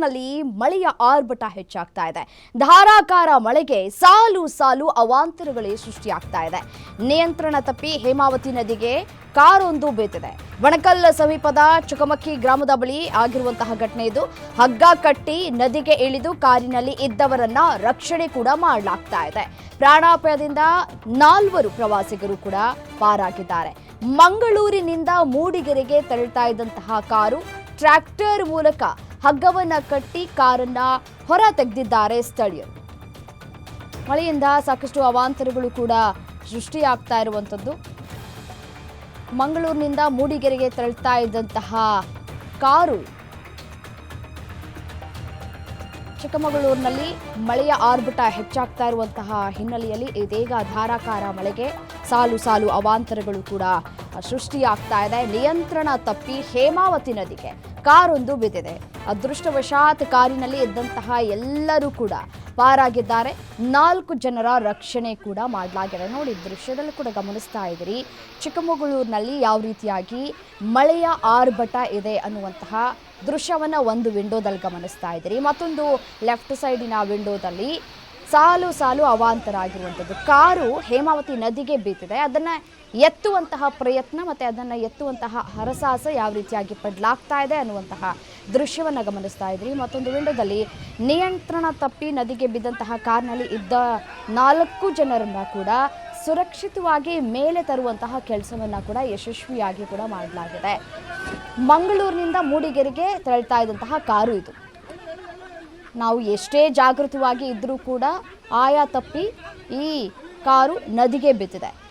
ಚಿಕ್ಕಮಗಳೂರಿನಲ್ಲಿ ಮಳೆಯ ಆರ್ಭಟ ಹೆಚ್ಚಾಗ್ತಾ ಇದೆ. ಧಾರಾಕಾರ ಮಳೆಗೆ ಸಾಲು ಸಾಲು ಅವಾಂತರಗಳೇ ಸೃಷ್ಟಿಯಾಗ್ತಾ ಇದೆ. ನಿಯಂತ್ರಣ ತಪ್ಪಿ ಹೇಮಾವತಿ ನದಿಗೆ ಕಾರೊಂದು ಬೀತಿದೆ ಬಣಕಲ್ ಸಮೀಪದ ಚುಕಮಕ್ಕಿ ಗ್ರಾಮದ ಬಳಿ ಆಗಿರುವಂತಹ ಘಟನೆ ಇದು. ಹಗ್ಗ ಕಟ್ಟಿ ನದಿಗೆ ಇಳಿದು ಕಾರಿನಲ್ಲಿ ಇದ್ದವರನ್ನ ರಕ್ಷಣೆ ಕೂಡ ಮಾಡಲಾಗ್ತಾ ಇದೆ. ಪ್ರಾಣಾಪಾಯದಿಂದ ನಾಲ್ವರು ಪ್ರವಾಸಿಗರು ಕೂಡ ಪಾರಾಗಿದ್ದಾರೆ. ಮಂಗಳೂರಿನಿಂದ ಮೂಡಿಗೆರೆಗೆ ತೆರಳ್ತಾ ಇದ್ದಂತಹ ಕಾರು ಟ್ರ್ಯಾಕ್ಟರ್ ಮೂಲಕ ಹಗ್ಗವನ್ನ ಕಟ್ಟಿ ಕಾರನ್ನ ಹೊರ ತೆಗೆದಿದ್ದಾರೆ ಸ್ಥಳೀಯರು. ಮಳೆಯಿಂದ ಸಾಕಷ್ಟು ಅವಾಂತರಗಳು ಕೂಡ ಸೃಷ್ಟಿಯಾಗ್ತಾ ಇರುವಂಥದ್ದು. ಮಂಗಳೂರಿನಿಂದ ಮೂಡಿಗೆರೆಗೆ ತೆರಳ್ತಾ ಇದ್ದಂತಹ ಕಾರು ಚಿಕ್ಕಮಗಳೂರಿನಲ್ಲಿ ಮಳೆಯ ಆರ್ಭಟ ಹೆಚ್ಚಾಗ್ತಾ ಇರುವಂತಹ ಹಿನ್ನೆಲೆಯಲ್ಲಿ ಇದೀಗ ಧಾರಾಕಾರ ಮಳೆಗೆ ಸಾಲು ಸಾಲು ಅವಾಂತರಗಳು ಕೂಡ ಸೃಷ್ಟಿಯಾಗ್ತಾ ಇದೆ. ನಿಯಂತ್ರಣ ತಪ್ಪಿ ಹೇಮಾವತಿ ನದಿಗೆ ಕಾರೊಂದು ಬಿದ್ದಿದೆ. ಅದೃಷ್ಟವಶಾತ್ ಕಾರಿನಲ್ಲಿ ಇದ್ದಂತಹ ಎಲ್ಲರೂ ಕೂಡ ಪಾರಾಗಿದ್ದಾರೆ. ನಾಲ್ಕು ಜನರ ರಕ್ಷಣೆ ಕೂಡ ಮಾಡಲಾಗಿದೆ. ನೋಡಿ ದೃಶ್ಯದಲ್ಲೂ ಕೂಡ ಗಮನಿಸ್ತಾ ಇದ್ದೀರಿ. ಚಿಕ್ಕಮಗಳೂರಿನಲ್ಲಿ ಯಾವ ರೀತಿಯಾಗಿ ಮಳೆಯ ಆರ್ಭಟ ಇದೆ ಅನ್ನುವಂತಹ ದೃಶ್ಯವನ್ನು ಒಂದು ವಿಂಡೋದಲ್ಲಿ ಗಮನಿಸ್ತಾ ಇದ್ದೀರಿ. ಮತ್ತೊಂದು ಲೆಫ್ಟ್ ಸೈಡಿನ ವಿಂಡೋದಲ್ಲಿ ಸಾಲು ಸಾಲು ಅವಾಂತರ ಆಗಿರುವಂಥದ್ದು. ಕಾರು ಹೇಮಾವತಿ ನದಿಗೆ ಬೀತಿದೆ. ಅದನ್ನು ಎತ್ತುವಂತಹ ಪ್ರಯತ್ನ ಮತ್ತು ಅದನ್ನು ಎತ್ತುವಂತಹ ಹರಸಾಹಸ ಯಾವ ರೀತಿಯಾಗಿ ಪಡಲಾಗ್ತಾ ಇದೆ ಅನ್ನುವಂತಹ ದೃಶ್ಯವನ್ನು ಗಮನಿಸ್ತಾ ಇದ್ರಿ. ಮತ್ತೊಂದು ವಿಂಡೋದಲ್ಲಿ ನಿಯಂತ್ರಣ ತಪ್ಪಿ ನದಿಗೆ ಬಿದ್ದಂತಹ ಕಾರ್ನಲ್ಲಿ ಇದ್ದ ನಾಲ್ಕು ಜನರನ್ನ ಕೂಡ ಸುರಕ್ಷಿತವಾಗಿ ಮೇಲೆ ತರುವಂತಹ ಕೆಲಸವನ್ನು ಕೂಡ ಯಶಸ್ವಿಯಾಗಿ ಕೂಡ ಮಾಡಲಾಗಿದೆ. ಮಂಗಳೂರಿನಿಂದ ಮೂಡಿಗೆರೆಗೆ ತೆರಳ್ತಾ ಇದ್ದಂತಹ ಕಾರು ಇದು. ನಾವು ಎಷ್ಟೇ ಜಾಗೃತವಾಗಿ ಇದ್ದರೂ ಕೂಡ ಆಯಾ ತಪ್ಪಿ ಈ ಕಾರು ನದಿಗೆ ಬಿದ್ದಿದೆ.